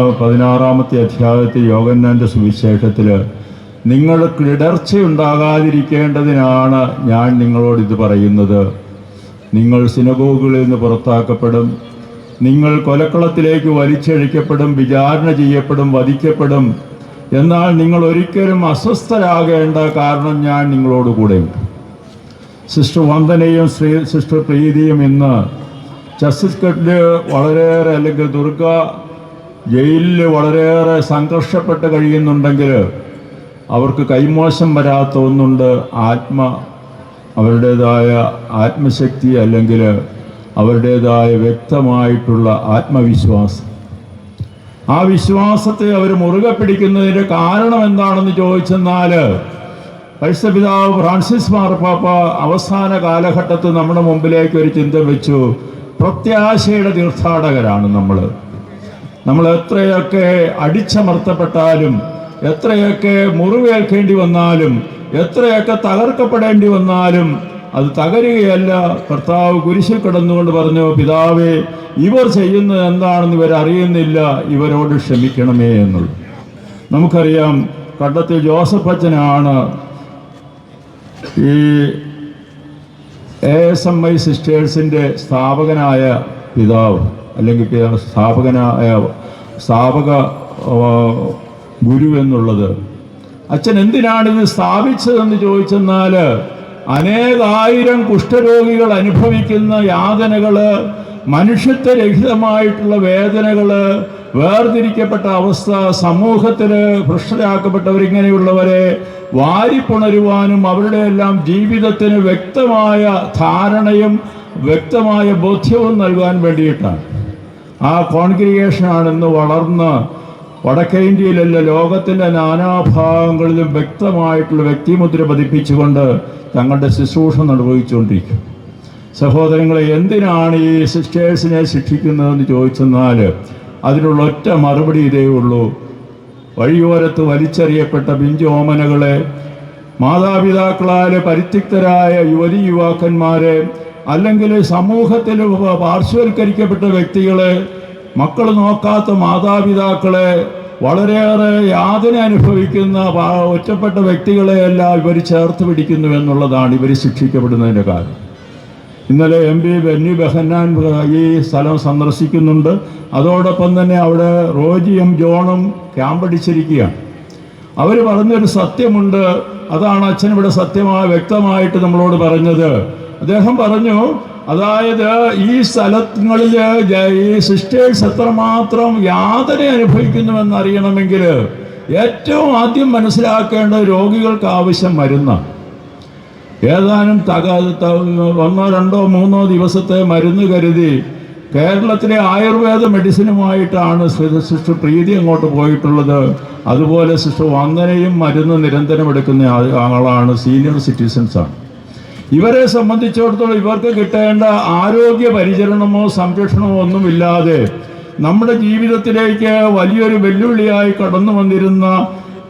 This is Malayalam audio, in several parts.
പതിനാറാമത്തെ അധ്യായത്തിൽ യോഗന്നാന്റെ സുവിശേഷത്തിൽ കിടർച്ച ഉണ്ടാകാതിരിക്കേണ്ടതിനാണ് ഞാൻ നിങ്ങളോട് ഇത് പറയുന്നത്. നിങ്ങൾ സിനഗോഗുകളിൽ നിന്ന് പുറത്താക്കപ്പെടും. നിങ്ങൾ കൊലക്കളത്തിലേക്ക് വലിച്ചഴിക്കപ്പെടും വിചാരണ ചെയ്യപ്പെടും വധിക്കപ്പെടും. എന്നാൽ നിങ്ങൾ ഒരിക്കലും അസ്വസ്ഥരാകേണ്ട കാരണം ഞാൻ നിങ്ങളോട് കൂടെയുണ്ട് സിസ്റ്റർ വന്ദനയും ശ്രീ സിസ്റ്റർ പ്രീതിയും ഇന്ന് ഛത്തീസ്ഗഡിൽ വളരെയേറെ അല്ലെങ്കിൽ ദുർഗ ജയിലിൽ വളരെയേറെ സംഘർഷപ്പെട്ട് കഴിയുന്നുണ്ടെങ്കിൽ അവർക്ക് കൈമോശം വരാത്ത ഒന്നുണ്ട്. ആത്മ അവരുടേതായ ആത്മശക്തി അല്ലെങ്കിൽ അവരുടേതായ വ്യക്തമായിട്ടുള്ള ആത്മവിശ്വാസം. ആ വിശ്വാസത്തെ അവർ മുറുകെ പിടിക്കുന്നതിന്റെ കാരണം എന്താണെന്ന് ചോദിച്ചെന്നാൽ പരിശുദ്ധപിതാവ് ഫ്രാൻസിസ് മാർപ്പാപ്പ അവസാന കാലഘട്ടത്തിൽ നമ്മുടെ മുമ്പിലേക്ക് ഒരു ചിന്ത വെച്ചു. പ്രത്യാശയുടെ തീർത്ഥാടകരാണ് നമ്മൾ. നമ്മൾ എത്രയൊക്കെ അടിച്ചമർത്തപ്പെട്ടാലും എത്രയൊക്കെ മുറിവേൽക്കേണ്ടി വന്നാലും എത്രയൊക്കെ തകർക്കപ്പെടേണ്ടി വന്നാലും അത് തകരുകയല്ല. കർത്താവ് കുരിശിൽ കിടന്നുകൊണ്ട് പറഞ്ഞു പിതാവേ ഇവർ ചെയ്യുന്നത് എന്താണെന്ന് ഇവർ അറിയുന്നില്ല. ഇവരോട് ക്ഷമിക്കണമേ എന്നുള്ളു നമുക്കറിയാം കണ്ടത്തിൽ ജോസഫ് അച്ഛനാണ് ഈ എ എസ് എം ഐ സിസ്റ്റേഴ്സിന്റെ സ്ഥാപകനായ പിതാവ്. അല്ലെങ്കിൽ സ്ഥാപകനായ സ്ഥാപക ഗുരു എന്നുള്ളത്. അച്ഛൻ എന്തിനാണ് ഇത് സ്ഥാപിച്ചതെന്ന് ചോദിച്ചെന്നാൽ അനേകായിരം കുഷ്ഠരോഗികൾ അനുഭവിക്കുന്ന യാതനകൾ മനുഷ്യത്വരഹിതമായിട്ടുള്ള വേദനകൾ വേർതിരിക്കപ്പെട്ട അവസ്ഥ സമൂഹത്തിൽ ഭ്രഷ്ടരാക്കപ്പെട്ടവരിങ്ങനെയുള്ളവരെ വാരിപ്പുണരുവാനും അവരുടെ എല്ലാം ജീവിതത്തിന് വ്യക്തമായ ധാരണയും വ്യക്തമായ ബോധ്യവും നൽകാൻ വേണ്ടിയിട്ടാണ്. ആ കോൺഗ്രിഗേഷനാണ് ഇന്ന് വളർന്ന് വടക്കേ ഇന്ത്യയിലല്ല ലോകത്തിന്റെ നാനാഭാഗങ്ങളിലും വ്യക്തമായിട്ടുള്ള വ്യക്തിമുദ്ര പതിപ്പിച്ചുകൊണ്ട് തങ്ങളുടെ ശുശ്രൂഷ നിർവഹിച്ചുകൊണ്ടിരിക്കും. സഹോദരങ്ങളെ എന്തിനാണ് ഈ സിസ്റ്റേഴ്സിനെ ശിക്ഷിക്കുന്നതെന്ന് ചോദിച്ചെന്നാൽ അതിനുള്ള ഒറ്റ മറുപടി ഇതേ ഉള്ളൂ. വഴിയോരത്ത് വലിച്ചെറിയപ്പെട്ട പിഞ്ചോമനകളെ മാതാപിതാക്കളാൽ പരിത്യക്തരായ യുവതി യുവാക്കന്മാരെ അല്ലെങ്കിൽ സമൂഹത്തിൽ പാർശ്വവൽക്കരിക്കപ്പെട്ട വ്യക്തികളെ മക്കൾ നോക്കാത്ത മാതാപിതാക്കളെ വളരെയേറെ യാതന അനുഭവിക്കുന്ന ഒറ്റപ്പെട്ട വ്യക്തികളെ വ്യക്തികളെയെല്ലാം ഇവർ ചേർത്ത് പിടിക്കുന്നു എന്നുള്ളതാണ് ഇവർ ശിക്ഷിക്കപ്പെടുന്നതിന്റെ കാരണം ഇന്നലെ എം പി ബെന്നി ബെഹന്നാൻ ഈ സ്ഥലം സന്ദർശിക്കുന്നുണ്ട്. അതോടൊപ്പം തന്നെ അവിടെ റോജിയും ജോണും ക്യാമ്പടിച്ചിരിക്കുകയാണ്. അവർ പറഞ്ഞൊരു സത്യമുണ്ട്. അതാണ് അച്ഛൻ ഇവിടെ സത്യമായി വ്യക്തമായിട്ട് നമ്മളോട് പറഞ്ഞത്. അദ്ദേഹം പറഞ്ഞു അതായത് ഈ സ്ഥലങ്ങളിൽ ഈ സിസ്റ്റേഴ്സ് എത്രമാത്രം യാതന അനുഭവിക്കുന്നുവെന്ന് അറിയണമെങ്കിൽ ഏറ്റവും ആദ്യം മനസ്സിലാക്കേണ്ട രോഗികൾക്ക് ആവശ്യം മരുന്നാണ് ഏതാനും തക ഒന്നോ രണ്ടോ മൂന്നോ ദിവസത്തെ മരുന്ന് കരുതി കേരളത്തിലെ ആയുർവേദ മെഡിസിനുമായിട്ടാണ് സിസ്റ്റർ പ്രീതി അങ്ങോട്ട് പോയിട്ടുള്ളത്. അതുപോലെ സിസ്റ്റർ വന്ദനയും മരുന്ന് നിരന്തരം എടുക്കുന്ന ആളാണ് സീനിയർ സിറ്റിസൺസ് ആണ്. ഇവരെ സംബന്ധിച്ചിടത്തോളം ഇവർക്ക് കിട്ടേണ്ട ആരോഗ്യ പരിചരണമോ സംരക്ഷണമോ ഒന്നുമില്ലാതെ നമ്മുടെ ജീവിതത്തിലേക്ക് വലിയൊരു വെല്ലുവിളിയായി കടന്നു വന്നിരുന്ന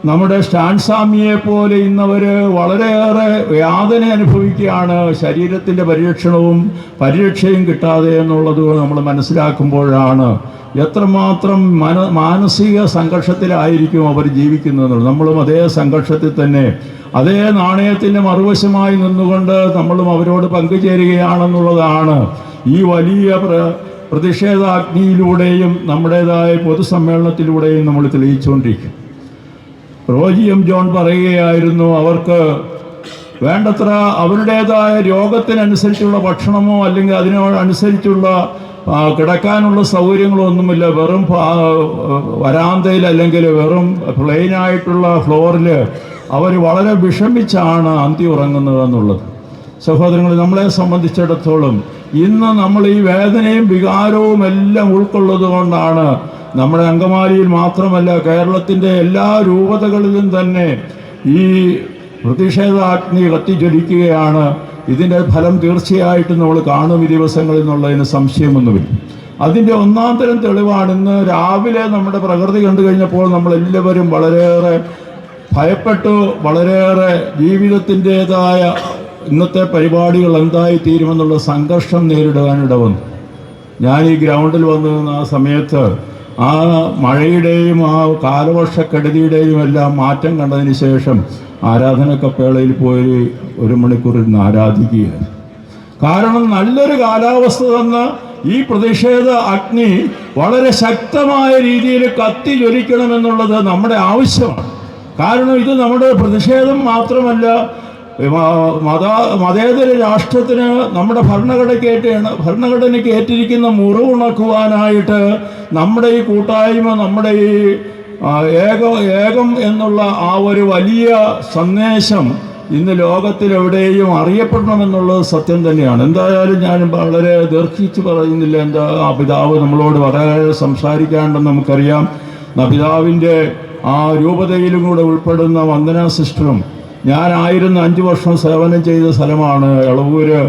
നമ്മുടെ സ്റ്റാൻസാമിയെ പോലെ ഇന്നവർ വളരെയേറെ യാതന അനുഭവിക്കുകയാണ് ശരീരത്തിന്റെ പരിരക്ഷണവും പരിരക്ഷയും കിട്ടാതെ എന്നുള്ളത് നമ്മൾ മനസ്സിലാക്കുമ്പോഴാണ് എത്രമാത്രം മന മാനസിക സംഘർഷത്തിലായിരിക്കും അവർ ജീവിക്കുന്നത്. നമ്മളും അതേ സംഘർഷത്തിൽ തന്നെ അതേ നാണയത്തിന്റെ മറുവശമായി നിന്നുകൊണ്ട് നമ്മളും അവരോട് പങ്കുചേരുകയാണെന്നുള്ളതാണ് ഈ വലിയ പ്ര പ്രതിഷേധാഗ്നിയിലൂടെയും നമ്മുടേതായ പൊതുസമ്മേളനത്തിലൂടെയും നമ്മൾ തെളിയിച്ചുകൊണ്ടിരിക്കും റോജി എം ജോൺ പറയുകയായിരുന്നു അവർക്ക് വേണ്ടത്ര അവരുടേതായ രോഗത്തിനനുസരിച്ചുള്ള ഭക്ഷണമോ അല്ലെങ്കിൽ അതിനോടനുസരിച്ചുള്ള കിടക്കാനുള്ള സൗകര്യങ്ങളോ ഒന്നുമില്ല. വെറും വരാന്തയിൽ അല്ലെങ്കിൽ വെറും പ്ലെയിനായിട്ടുള്ള ഫ്ലോറിൽ അവർ വളരെ വിഷമിച്ചാണ് അന്തി ഉറങ്ങുന്നത് എന്നുള്ളത്. സഹോദരങ്ങൾ നമ്മളെ സംബന്ധിച്ചിടത്തോളം ഇന്ന് നമ്മൾ ഈ വേദനയും വികാരവും എല്ലാം ഉൾക്കൊള്ളത് കൊണ്ടാണ് നമ്മുടെ അങ്കമാലിയിൽ മാത്രമല്ല കേരളത്തിന്റെ എല്ലാ രൂപതകളിലും തന്നെ ഈ പ്രതിഷേധാഗ്നി കത്തിജ്വലിക്കുകയാണ്. ഇതിന്റെ ഫലം തീർച്ചയായിട്ടും നമ്മൾ കാണും ഈ ദിവസങ്ങളിൽ എന്നുള്ളതിന് സംശയമൊന്നുമില്ല. അതിന്റെ ഒന്നാം തരം തെളിവാണ് ഇന്ന് രാവിലെ നമ്മുടെ പ്രകൃതി കണ്ടു കഴിഞ്ഞപ്പോൾ നമ്മളെല്ലാവരും വളരെയേറെ ഭയപ്പെട്ടു വളരെയേറെ ജീവിതത്തിന്റെതായ ഇന്നത്തെ പരിപാടികൾ എന്തായി തീരുമെന്നുള്ള സംഘർഷം നേരിടാനിട വന്നു ഞാൻ ഈ ഗ്രൗണ്ടിൽ വന്നു ആ സമയത്ത് ആ മഴയുടെയും ആ കാലവർഷക്കെടുതിയുടെയും എല്ലാം മാറ്റം കണ്ടതിന് ശേഷം ആരാധനക്കപ്പേളയിൽ പോയി ഒരു മണിക്കൂർ ഇരുന്ന് ആരാധിക്കുകയാണ്. കാരണം നല്ലൊരു കാലാവസ്ഥ തന്ന ഈ പ്രതിഷേധ അഗ്നി വളരെ ശക്തമായ രീതിയിൽ കത്തി ജ്വലിക്കണമെന്നുള്ളത് നമ്മുടെ ആവശ്യമാണ്. കാരണം ഇത് നമ്മുടെ പ്രതിഷേധം മാത്രമല്ല മത മതേതര രാഷ്ട്രത്തിന് നമ്മുടെ ഭരണഘടനക്കേറ്റാണ് ഭരണഘടനയ്ക്ക് ഏറ്റിരിക്കുന്ന മുറിവുണക്കുവാനായിട്ട് നമ്മുടെ ഈ കൂട്ടായ്മ നമ്മുടെ ഈ ഏക ഏകം എന്നുള്ള ആ ഒരു വലിയ സന്ദേശം ഇന്ന് ലോകത്തിലെവിടെയും അറിയപ്പെടണമെന്നുള്ളത് സത്യം തന്നെയാണ്. എന്തായാലും ഞാൻ വളരെ ദീർഘിച്ച് പറയുന്നില്ല. എന്താ ആ പിതാവ് നമ്മളോട് വളരെ സംസാരിക്കാണ്ടെന്ന് നമുക്കറിയാം. ആ പിതാവിന്റെ ആ രൂപതയിലും കൂടെ ഉൾപ്പെടുന്ന വന്ദനാ സിസ്റ്ററും ഞാനായിരുന്ന അഞ്ച് വർഷം സേവനം ചെയ്ത സ്ഥലമാണ് എളവൂര്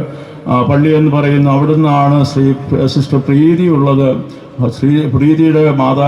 പള്ളി എന്ന് പറയുന്ന അവിടുന്നാണ് ശ്രീ സിസ്റ്റർ പ്രീതി ഉള്ളത് ശ്രീ പ്രീതിയുടെ മാതാ